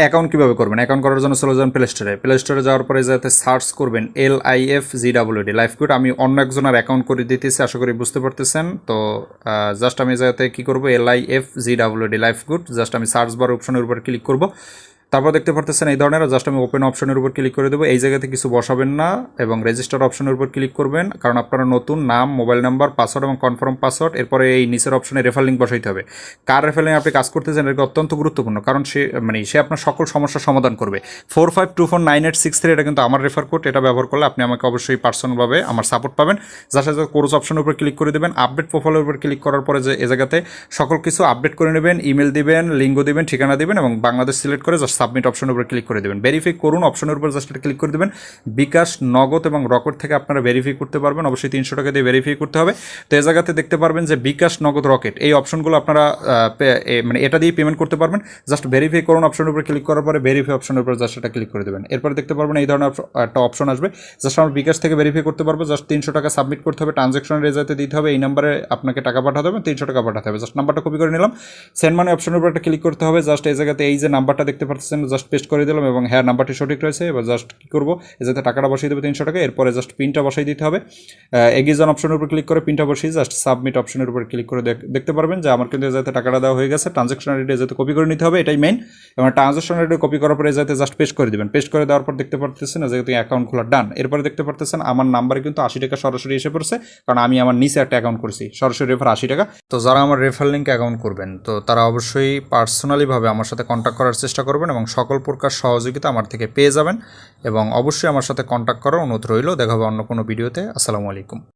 Account কীভাবে করবেন? Account করার জন্য চলে যাবেন প্লে স্টোরে প্লে স্টোরে যাওয়ার পরে যাতে সার্চ করবেন L I F G W D life good আমি অন্য একজনের অ্যাকাউন্ট করে দিতেছি, আশা করি বুঝতে পারতেছেন। তো জাস্ট আমি যাতে কী করব? L I F G W D life good just আমি সার্চ বার অপশনের উপর ক্লিক করব। তারপর দেখতে পারতেছেন এই ধরনের জাস্ট আমি ওপেন অপশনের উপর ক্লিক করে দেবো। এই জায়গাতে কিছু বসাবেন না এবং রেজিস্টার অপশনের উপর ক্লিক করবেন, কারণ আপনারা নতুন, নাম মোবাইল নাম্বার পাসওয়ার্ড এবং কনফার্ম পাসওয়ার্ড এরপরে এই নিচের অপশনে রেফার লিঙ্ক বসাইতে হবে। কার রেফার লিঙ্ক আপনি কাজ করতেছেন এটা অত্যন্ত গুরুত্বপূর্ণ, কারণ সে মানে সে আপনার সকল সমস্যার সমাধান করবে। Four five two four nine eight six three এটা কিন্তু আমার রেফার কোড এটা ব্যবহার করলে আপনি আমাকে অবশ্যই পার্সোনালভাবে আমার সাপোর্ট পাবেন। যার সাথে কোর্স অপশনের উপর ক্লিক করে দেবেন আপডেট প্রোফাইলের উপর ক্লিক করার পরে যে, এ জায়গাতে সকল কিছু আপডেট করে নেবেন ইমেল দিবেন লিঙ্গ দিবেন, ঠিকানা দিবেন এবং বাংলাদেশ সিলেক্ট করে জাস্ট সাবমিট অপশনের উপর ক্লিক করে দেবেন। ভেরিফাই করুন, অপশনের উপর জাস্ট ক্লিক করে দেবেন। বিকাশ, নগদ এবং রকেট থেকে আপনারা ভেরিফাই করতে পারবেন। অবশ্যই তিনশো টাকা দিয়ে ভেরিফাই করতে হবে। তো এই জায়গাতে দেখতে পারবেন যে বিকাশ, নগদ, রকেট, এই অপশনগুলো আপনারা এ- মানে এটা দিয়ে পেমেন্ট করতে পারবেন। জাস্ট ভেরিফাই করুন অপশনের উপর ক্লিক করার পরে ভেরিফাই অপশনের উপর জাস্ট এটা ক্লিক করে দেবেন। এরপরে দেখতে পারবেন এই ধরনের একটা অপশন আসবে। জাস্ট আমরা বিকাশ থেকে ভেরিফাই করতে পারব। জাস্ট তিনশো টাকা সাবমিট করতে হবে। ট্রানজ্যাকশনের রেজাতে দিতে হবে। এই নাম্বারে আপনাকে টাকা পাঠাতে হবে। তিনশো টাকা পাঠাতে হবে। জাস্ট নাম্বারটা কপি করে নিলাম। সেন্ড মানি অপশনের উপর একটা ক্লিক করতে হবে। জাস্ট এই জায়গাতে এই যে নাম্বারটা দেখতে পাচ্ছেন জাস্ট পেস্ট করে দিলাম এবং হ্যাঁ নাম্বারটি সঠিক রয়েছে। এবার জাস্ট কী করব? যাতে টাকাটা বসিয়ে দেবে তিনশো টাকা, এরপরে জাস্ট পিনটা বসাই দিতে হবে। এগিজন অপশনের উপর ক্লিক করে পিনটা বসিয়ে জাস্ট সাবমিট অপশনের উপর ক্লিক করে দেখতে পারবেন যে আমার কিন্তু যাতে টাকাটা দেওয়া হয়ে গেছে। ট্রানজ্যাকশন আইডি যাতে কপি করে নিতে হবে, এটাই মেইন এবং ট্রানজ্যাকশন আইডি কপি করার পরে যাতে জাস্ট পেস্ট করে দেবেন। পেস্ট করে দেওয়ার পর দেখতে পারতেছেন যে তুমি অ্যাকাউন্ট খোলা ডান এরপরে দেখতে পারতেছেন আমার নাম্বারে কিন্তু আশি টাকা সরাসরি এসে পড়ছে, কারণ আমি আমার নিচে একটা অ্যাকাউন্ট করছি। সরাসরি রেফার আশি টাকা। তো যারা আমার রেফার লিঙ্ক অ্যাকাউন্ট করবেন, তো তারা অবশ্যই পার্সোনালিভাবে আমার সাথে কন্ট্যাক্ট করার চেষ্টা করবেন এবং সকল প্রকার সহযোগিতা আমার থেকে পেয়ে যাবেন এবং অবশ্যই আমার সাথে কন্ট্যাক্ট করার অনুরোধ রইল। দেখা হবে অন্য কোনো ভিডিওতে। আসসালামু আলাইকুম।